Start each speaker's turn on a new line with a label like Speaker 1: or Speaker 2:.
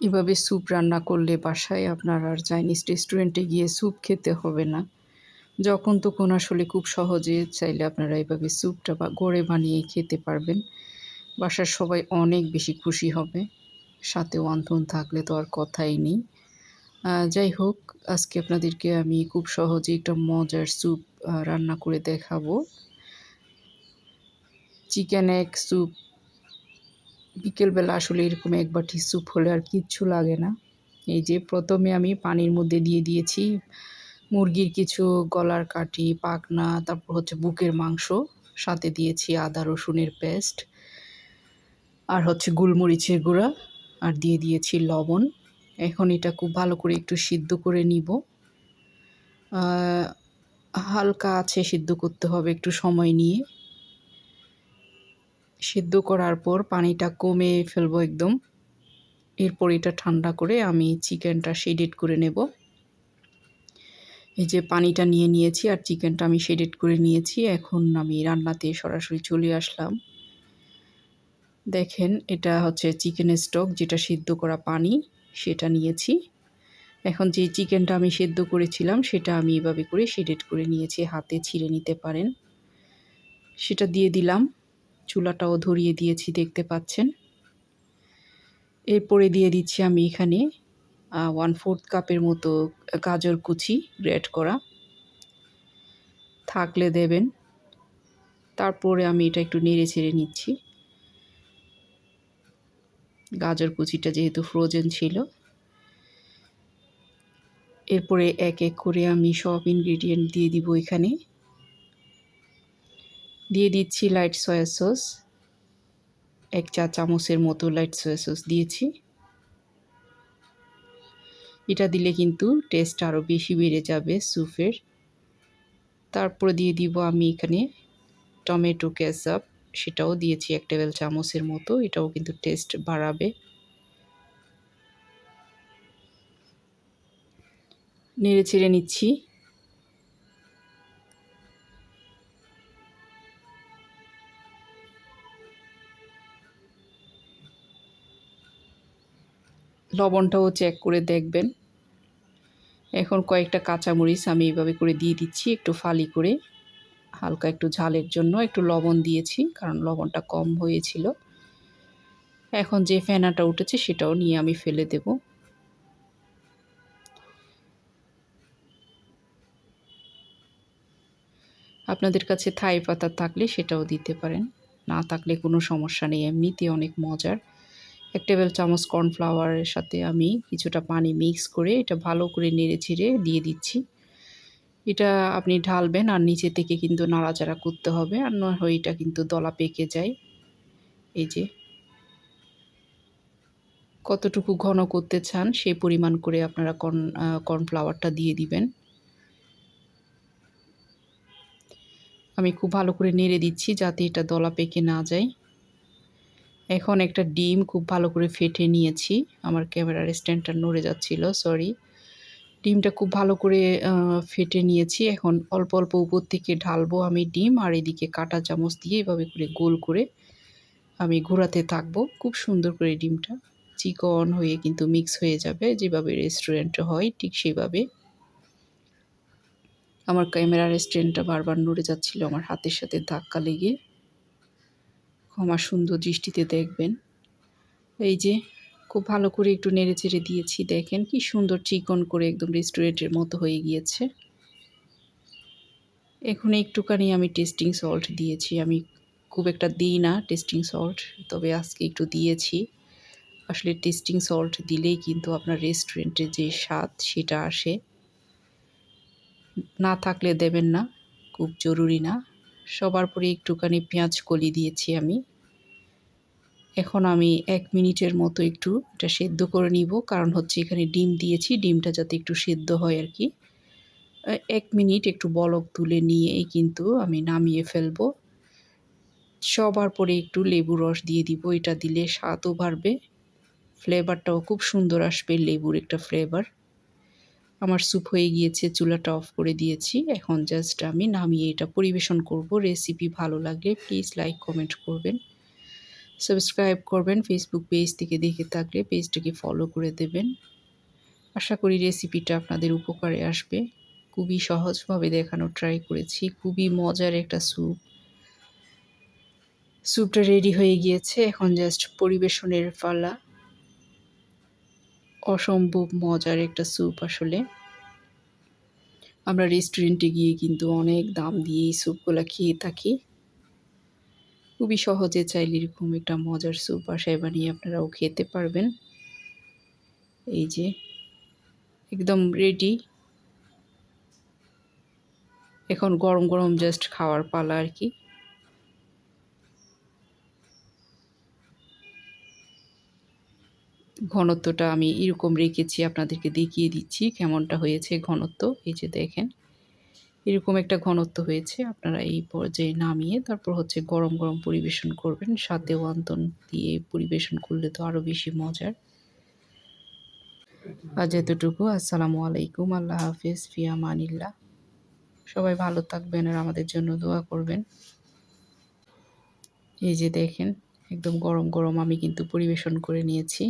Speaker 1: এভাবে স্যুপ রান্না করলে বাসায় আপনার আর চাইনিজ রেস্টুরেন্টে গিয়ে স্যুপ খেতে হবে না। যখন তখন আসলে খুব সহজে চাইলে আপনারা এভাবে স্যুপটা বা গড়ে বানিয়ে খেতে পারবেন। বাসার সবাই অনেক বেশি খুশি হবে। সাথে ওয়ান্থন থাকলে তো আর কথাই নেই। যাই হোক, আজকে আপনাদেরকে আমি খুব সহজে একটা মজার স্যুপ রান্না করে দেখাবো। চিকেন এগ স্যুপ বিকেলবেলা আসলে এরকম এক বাটি স্যুপ হলে আর কিচ্ছু লাগে না। এই যে প্রথমে আমি পানির মধ্যে দিয়ে দিয়েছি মুরগির কিছু গলার কাঠি পাকনা তারপর হচ্ছে বুকের মাংস, সাথে দিয়েছি আদা, রসুনের পেস্ট আর হচ্ছে গোলমরিচের গুঁড়া আর দিয়ে দিয়েছি লবণ। এখন এটা খুব ভালো করে একটু সিদ্ধ করে নিব। হালকা আছে সিদ্ধ করতে হবে একটু সময় নিয়ে। সিদ্ধ করার পর পানিটা কমে ফেলব একদম। এরপর এটা ঠান্ডা করে আমি চিকেনটা শেডেড করে নেব। এই যে পানিটা নিয়ে নিয়েছি আর চিকেনটা আমি শেডেড করে নিয়েছি, এখন আমি রান্নাতে সরাসরি চলে আসলাম। দেখেন, এটা হচ্ছে চিকেনের স্টক, যেটা সিদ্ধ করা পানি, সেটা নিয়েছি। এখন যে চিকেনটা আমি সেদ্ধ করেছিলাম, সেটা আমি এভাবে করে শেডেড করে নিয়েছি, হাতে ছিঁড়ে নিতে পারেন। সেটা দিয়ে দিলাম। চুলাটাও ধরিয়ে দিয়েছি, দেখতে পাচ্ছেন। এরপরে দিয়ে দিচ্ছি আমি এখানে ওয়ান ফোর্থ কাপের মতো গাজর কুচি গ্রেট করা। থাকলে দেবেন। তারপরে আমি এটা একটু নেড়ে ছেড়ে নিচ্ছি। গাজর কুচিটা যেহেতু ফ্রোজেন ছিল। এরপরে এক এক করে আমি সব ইনগ্রিডিয়েন্ট দিয়ে দিব এখানে। দিয়ে দিচ্ছি লাইট সয়া সস এক চা চামচের মতো লাইট সয়া সস দিয়েছি। এটা দিলে কিন্তু টেস্ট আরও বেশি বেড়ে যাবে স্যুপের তারপরে দিয়ে দিব আমি এখানে টমেটো ক্যাসাপ সেটাও দিয়েছি এক টেবিল চামচের মতো, এটাও কিন্তু টেস্ট বাড়াবে। নেড়ে ছেড়ে নিচ্ছি। লবণটাও চেক করে দেখবেন। এখন কয়েকটা কাঁচামরিচ আমি এইভাবে করে দিয়ে দিচ্ছি, একটু ফালি করে। হালকা একটু ঝালের জন্য একটু লবণ দিয়েছি, কারণ লবণটা কম হয়েছিল। এখন যে ফেনাটা উঠেছে সেটাও নিয়ে আমি ফেলে দেব। আপনাদের কাছে থাই পাতা থাকলে সেটাও দিতে পারেন। না থাকলে কোনো সমস্যা নেই এমনিতে অনেক মজার। এক টেবিল চামচ কর্নফ্লাওয়ারের সাথে আমি কিছুটা পানি মিক্স করে এটা ভালো করে নেড়ে ছেড়ে দিয়ে দিচ্ছি। এটা আপনি ঢালবেন আর নিচে থেকে কিন্তু নাড়াচাড়া করতে হবে আর নয় হয় এটা কিন্তু দলা পেকে যায়। এই যে। কতটুকু ঘন করতে চান সেই পরিমাণ করে আপনারা কর্ন কর্নফ্লাওয়ারটা দিয়ে দিবেন। আমি খুব ভালো করে নেড়ে দিচ্ছি যাতে এটা দলা পেকে না যায়। এখন একটা ডিম খুব ভালো করে ফেটে নিয়েছি। আমার ক্যামেরার স্ট্যান্ডটা নড়ে যাচ্ছিল সরি ডিমটা খুব ভালো করে ফেটে নিয়েছি। এখন অল্প অল্প উপর থেকে ঢালবো আমি ডিম আর এদিকে কাটা চামচ দিয়ে এভাবে করে গোল করে আমি ঘোরাতে থাকব। খুব সুন্দর করে ডিমটা চিকন হয়ে কিন্তু মিক্স হয়ে যাবে। যেভাবে রেস্টুরেন্টে হয় ঠিক সেভাবে। আমার ক্যামেরা রেস্টুরেন্টটা বারবার নড়ে যাচ্ছিল, আমার হাতের সাথে ধাক্কা লেগে। ক্ষমা সুন্দর দৃষ্টিতে দেখবেন। এই যে, খুব ভালো করে একটু নেড়ে চেড়ে দিয়েছি, দেখেন কি সুন্দর চিকন করে একদম রেস্টুরেন্টের মতো হয়ে গিয়েছে। এখন একটুখানি আমি টেস্টিং সল্ট দিয়েছি। আমি খুব একটা দিই না টেস্টিং সল্ট তবে আজকে একটু দিয়েছি। আসলে টেস্টিং সল্ট দিলেই কিন্তু আপনার রেস্টুরেন্টের যে স্বাদ, সেটা আসে। না থাকলে দেবেন না, খুব জরুরি না। সবার পরে একটুখানি পেঁয়াজ কলি দিয়েছি আমি। এখন আমি এক মিনিটের মতো একটু এটা সেদ্ধ করে নিব, কারণ হচ্ছে এখানে ডিম দিয়েছি, ডিমটা যাতে একটু সেদ্ধ হয় আর কি। এক মিনিট একটু বলক তুলে নিয়েই কিন্তু আমি নামিয়ে ফেলব। সবার পরে একটু লেবু রস দিয়ে দিব, এটা দিলে স্বাদও বাড়বে ফ্লেভারটাও খুব সুন্দর আসবে লেবুর একটা ফ্লেভার আমার স্যুপ হয়ে গিয়েছে, চুলাটা অফ করে দিয়েছি। এখন জাস্ট আমি নামিয়ে এটা পরিবেশন করব। রেসিপি ভালো লাগলে প্লিজ লাইক কমেন্ট করবেন। সাবস্ক্রাইব করবেন ফেসবুক পেজ থেকে দেখে থাকলে পেজটাকে ফলো করে দেবেন। আশা করি রেসিপিটা আপনাদের উপকারে আসবে। খুবই সহজভাবে দেখানোর ট্রাই করেছি। খুবই মজার একটা স্যুপ স্যুপটা রেডি হয়ে গিয়েছে। এখন জাস্ট পরিবেশনের পালা। অসম্ভব মজার একটা স্যুপ আসলে। আমরা রেস্টুরেন্টে গিয়ে কিন্তু অনেক দাম দিয়ে এই স্যুপগুলো খেয়ে থাকি। খুবই সহজে চাইলে এরকম একটা মজার স্যুপ বাসায় বানিয়ে আপনারাও খেতে পারবেন। এই যে, একদম রেডি এখন গরম গরম জাস্ট খাওয়ার পালা আর কি। ঘনত্বটা আমি এরকম রেখেছি, আপনাদেরকে দেখিয়ে দিচ্ছি কেমনটা হয়েছে ঘনত্ব। এই যে দেখেন, এরকম একটা ঘনত্ব হয়েছে, আপনারা এই পর্যায়ে নামিয়ে তারপর হচ্ছে গরম গরম পরিবেশন করবেন। সাথে ওয়ান্তন দিয়ে পরিবেশন করলে তো আরও বেশি মজার। আজ এতটুকু, আসসালামু আলাইকুম, আল্লাহ হাফিজ, ফিয়া মানিল্লা সবাই ভালো থাকবেন আর আমাদের জন্য দোয়া করবেন। এই যে দেখেন, একদম গরম গরম আমি কিন্তু পরিবেশন করে নিয়েছি।